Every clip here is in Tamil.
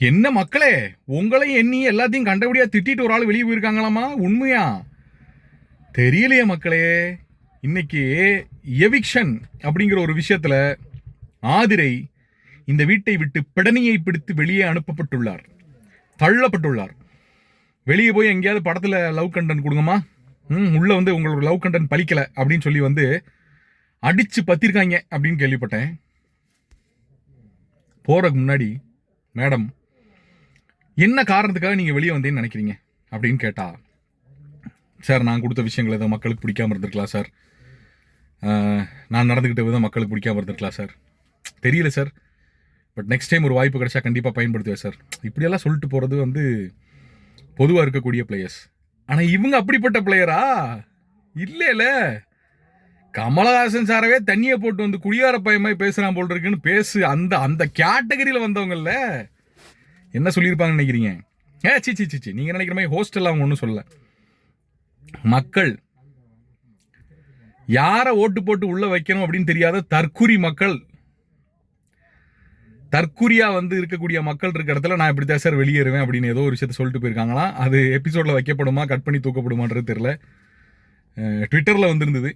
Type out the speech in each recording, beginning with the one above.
என்ன மக்களே உங்களையும் எண்ணி எல்லாத்தையும் கண்டபடியா திட்டிட்டு ஒரு ஆள் வெளியே போயிருக்காங்களாமா? உண்மையா? தெரியலையே மக்களே. இன்னைக்கு எவிக்ஷன் அப்படிங்கிற ஒரு விஷயத்துல ஆதிரை இந்த வீட்டை விட்டு பிடனியை பிடித்து வெளியே அனுப்பப்பட்டுள்ளார். தள்ளப்பட்டுள்ளார். வெளியே போய் எங்கேயாவது படத்துல லவ் கண்டன் கொடுங்கம்மா. ம் உள்ள வந்து உங்களோட லவ் கண்டன் பழிக்கலை அப்படின்னு சொல்லி வந்து அடிச்சு பத்திருக்காங்க அப்படின்னு கேள்விப்பட்டேன். போறதுக்கு முன்னாடி மேடம் என்ன காரணத்துக்காக நீங்கள் வெளியே வந்தேன்னு நினைக்கிறீங்க? அப்படின்னு கேட்டால் சார் நான் கொடுத்த விஷயங்கள் ஏதோ மக்களுக்கு பிடிக்காம இருந்திருக்கலாம் சார்? நான் நடந்துக்கிட்ட விதம் மக்களுக்கு பிடிக்காம இருந்திருக்கலாம் சார்? தெரியல சார். பட் நெக்ஸ்ட் டைம் ஒரு வாய்ப்பு கிடைச்சா கண்டிப்பாக பயன்படுத்துவேன் சார். இப்படியெல்லாம் சொல்லிட்டு போகிறது வந்து பொதுவாக இருக்கக்கூடிய பிளேயர்ஸ் ஆனால் இவங்க அப்படிப்பட்ட பிளேயரா இல்லைல்ல கமலஹாசன் சாரவே தண்ணியை போட்டு வந்து குடியார பயமாய் பேசுகிறான் போல் இருக்குன்னு பேசு. அந்த அந்த கேட்டகரியில் வந்தவங்கல்ல. என்ன சொல்லியிருப்பாங்கன்னு நினைக்கிறீங்க? ஏ சி சி சி நீங்கள் நினைக்கிற மாதிரி ஹோஸ்டலில் அவங்க ஒன்றும் சொல்லலை. மக்கள் யாரை ஓட்டு போட்டு உள்ளே வைக்கணும் அப்படின்னு தெரியாத தற்குறி மக்கள் தற்குறியாக வந்து இருக்கக்கூடிய மக்கள் இருக்க இடத்துல நான் இப்படி தான் சார் வெளியேறுவேன் அப்படின்னு ஏதோ ஒரு விஷயத்த சொல்லிட்டு போயிருக்காங்களாம் அது எபிசோடில் வைக்கப்படுமா கட் பண்ணி தூக்கப்படுமான்றது தெரில ட்விட்டரில் வந்திருந்தது.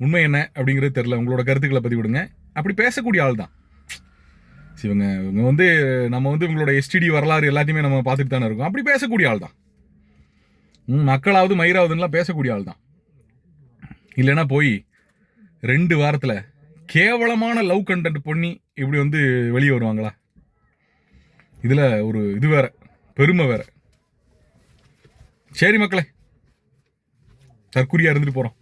உண்மை என்ன அப்படிங்கிறது தெரில உங்களோட கருத்துக்களை பதிவிடுங்க. அப்படி பேசக்கூடிய ஆள் தான் இவங்க இவங்க வந்து நம்ம வந்து இவங்களோட எஸ்டிடி வரலாறு எல்லாத்தையுமே நம்ம பார்த்துட்டு தானே இருக்கோம். அப்படி பேசக்கூடிய ஆள் தான் ம், மக்களாவது மயிராவதுலாம் பேசக்கூடிய ஆள் தான் இல்லைன்னா போய் ரெண்டு வாரத்தில் கேவலமான லவ் கண்டென்ட் பண்ணி இப்படி வந்து வெளியே வருவாங்களா? இதில் ஒரு இது வேற பெருமை வேற. சரி மக்களே தற்குறியாக இருந்துட்டு போகிறோம்